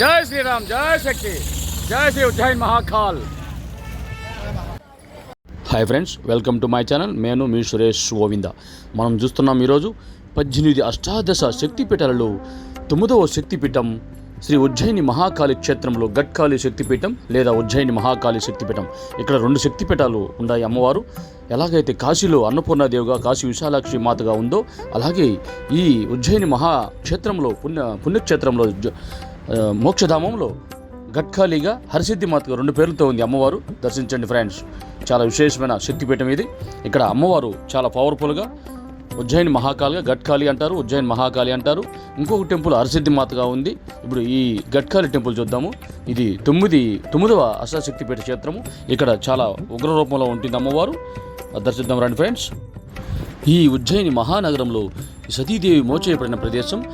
జై శ్రీరామ్ జై శక్తి జై శ్రీ జై Mahakal hi friends welcome to my channel నేను మీ సురేష్ గోవింద. మనం చూస్తున్నాం ఈరోజు పద్దెనిమిది అష్టాదశ శక్తిపీఠాలలో తొమ్మిదవ శక్తిపీఠం శ్రీ ఉజ్జయిని మహాకాళి క్షేత్రంలో గట్కాళి శక్తిపీఠం లేదా ఉజ్జయిని మహాకాళి శక్తిపీఠం. ఇక్కడ రెండు శక్తిపీఠాలు ఉన్నాయి అమ్మవారు. ఎలాగైతే కాశీలో అన్నపూర్ణాదేవిగా కాశీ విశాలాక్షి మాతగా ఉందో అలాగే ఈ ఉజ్జయిని మహాక్షేత్రంలో పుణ్య పుణ్యక్షేత్రంలో మోక్షధామంలో గట్ఖాళీగా హరిసిద్ధి మాతగా రెండు పేర్లతో ఉంది అమ్మవారు. దర్శించండి ఫ్రెండ్స్. చాలా విశేషమైన శక్తిపీఠం ఇది. ఇక్కడ అమ్మవారు చాలా పవర్ఫుల్గా ఉజ్జయిని మహాకాలిగా గట్కాలి అంటారు ఉజ్జయిని మహాకాళి అంటారు. ఇంకొక టెంపుల్ హరిసిద్ధి మాతగా ఉంది. ఇప్పుడు ఈ గట్కాలి టెంపుల్ చూద్దాము. ఇది తొమ్మిది తొమ్మిదవ అష్టశక్తిపీఠ క్షేత్రము. ఇక్కడ చాలా ఉగ్ర రూపంలో ఉంటుంది అమ్మవారు. దర్శిద్దాం రండి ఫ్రెండ్స్. ఈ ఉజ్జయిని మహానగరంలో సతీదేవి మోచేయబడిన ప్రదేశం.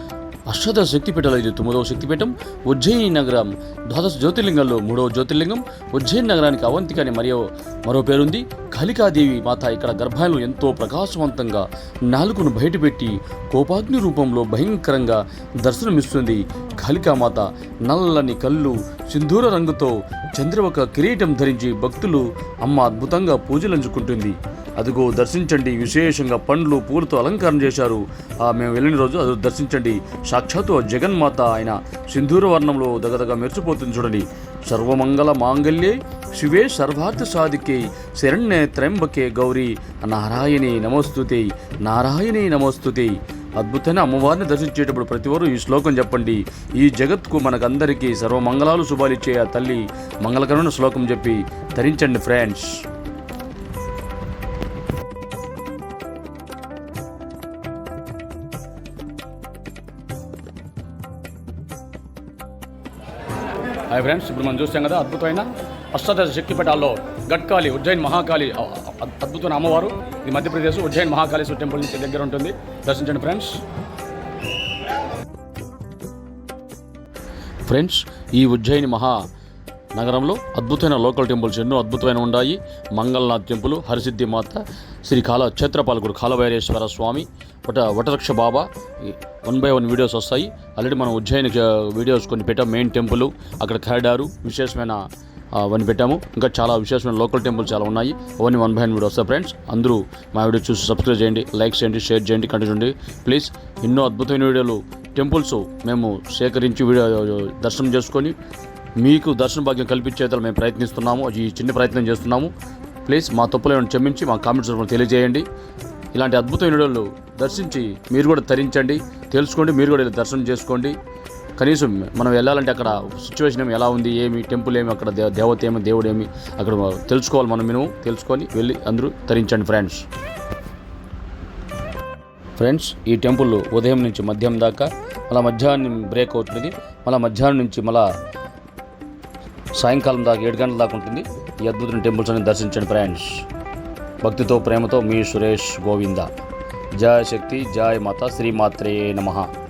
అష్టాదశ శక్తిపీఠాలు ఇది తొమ్మిదవ శక్తిపీఠం. ఉజ్జయిని నగరం ద్వాదశ జ్యోతిర్లింగంలో మూడవ జ్యోతిర్లింగం. ఉజ్జయిని నగరానికి అవంతిక అని మరియు మరో పేరుంది. కాళికాదేవి మాత ఇక్కడ గర్భాలను ఎంతో ప్రకాశవంతంగా నాలుగును బయటపెట్టి కోపాగ్ని రూపంలో భయంకరంగా దర్శనమిస్తుంది. కాళికామాత నల్లని కళ్ళు సింధూర రంగుతో చంద్రవక కిరీటం ధరించి భక్తులు అమ్మ అద్భుతంగా పూజలంచుకుంటుంది. అదిగో దర్శించండి విశేషంగా పండ్లు పూలతో అలంకారం చేశారు. ఆ మేము వెళ్ళిన రోజు అది దర్శించండి. సాక్షాత్తు జగన్మాత ఆయన సింధూర వర్ణంలో దగదగ మెరిసిపోతుంది చూడండి. సర్వమంగళ మాంగళ్యే శివే సర్వార్థ సాధికే శరణ్య త్ర్యంబకే గౌరీ నారాయణి నమోస్తుతే నారాయణి నమోస్తుతే. అద్భుతమైన అమ్మవారిని దర్శించేటప్పుడు ప్రతివారు ఈ శ్లోకం చెప్పండి. ఈ జగత్కు మనకందరికీ సర్వమంగళాలు శుభాలిచ్చే ఆ తల్లి మంగళకరమైన శ్లోకం చెప్పి ధరించండి ఫ్రెండ్స్. హాయ్ ఫ్రెండ్స్ ఇప్పుడు మనం చూస్తాం కదా అద్భుతమైన అష్టాదశ శక్తిపీఠాల్లో గట్కాలి ఉజ్జయిన్ మహాకాళి అద్భుతమైన అమ్మవారు. ఇది మధ్యప్రదేశ్ ఉజ్జయిన్ మహాకాళేశ్వర టెంపుల్ నుంచి దగ్గర ఉంటుంది. దర్శించండి ఫ్రెండ్స్. ఫ్రెండ్స్ ఈ ఉజ్జయిని మహా నగరంలో అద్భుతమైన లోకల్ టెంపుల్స్ ఎన్నో అద్భుతమైన ఉన్నాయి. మంగళనాథ్ టెంపుల్ హరిసిద్ధి మాత శ్రీ కాల క్షేత్రపాలకుడు కాలభైరేశ్వర స్వామి వట వటరక్ష బాబా వన్ బై వన్ వీడియోస్ వస్తాయి. ఆల్రెడీ మనం ఉజ్జయిని వీడియోస్ కొన్ని పెట్టాం. మెయిన్ టెంపుల్ అక్కడ కారిడారు విశేషమైన అవన్నీ పెట్టాము. ఇంకా చాలా విశేషమైన లోకల్ టెంపుల్స్ చాలా ఉన్నాయి. అవన్నీ వన్ బై వన్ వీడియో వస్తాయి ఫ్రెండ్స్. అందరూ మా వీడియో చూసి సబ్స్క్రైబ్ చేయండి లైక్ చేయండి షేర్ చేయండి కంటిన్యూ చేయండి ప్లీజ్ ఎన్నో అద్భుతమైన వీడియోలు టెంపుల్స్ మేము సేకరించి వీడియో దర్శనం చేసుకొని మీకు దర్శన భాగ్యం కల్పించేతలు మేము ప్రయత్నిస్తున్నాము. ఈ చిన్న ప్రయత్నం చేస్తున్నాము. ప్లీజ్ మా తప్పులను క్షమించి మా కామెంట్స్ రూపంలో తెలియజేయండి. ఇలాంటి అద్భుతమైన వీడియోలు దర్శించి మీరు కూడా తరించండి. తెలుసుకోండి మీరు కూడా దర్శనం చేసుకోండి. కనీసం మనం వెళ్ళాలంటే అక్కడ సిచ్యువేషన్ ఏమి ఎలా ఉంది ఏమి టెంపుల్ ఏమి అక్కడ దే- దేవత ఏమి దేవుడు ఏమి అక్కడ తెలుసుకోవాలి మనం మేము తెలుసుకొని వెళ్ళి అందరూ తరించండి ఫ్రెండ్స్ ఫ్రెండ్స్ ఈ టెంపుల్ ఉదయం నుంచి మధ్యాహ్నం దాకా మళ్ళీ మధ్యాహ్నం బ్రేక్ అవుతుంది మళ్ళీ మధ్యాహ్నం నుంచి మళ్ళీ సాయంకాలం దాకా ఏడు గంటల దాకా ఉంటుంది. ఈ అద్భుతమైన టెంపుల్స్ అని దర్శించండి ఫ్రెండ్స్ భక్తితో ప్రేమతో మీ సురేష్ గోవింద. జయ శక్తి జయ మాత శ్రీమాత్రే నమః.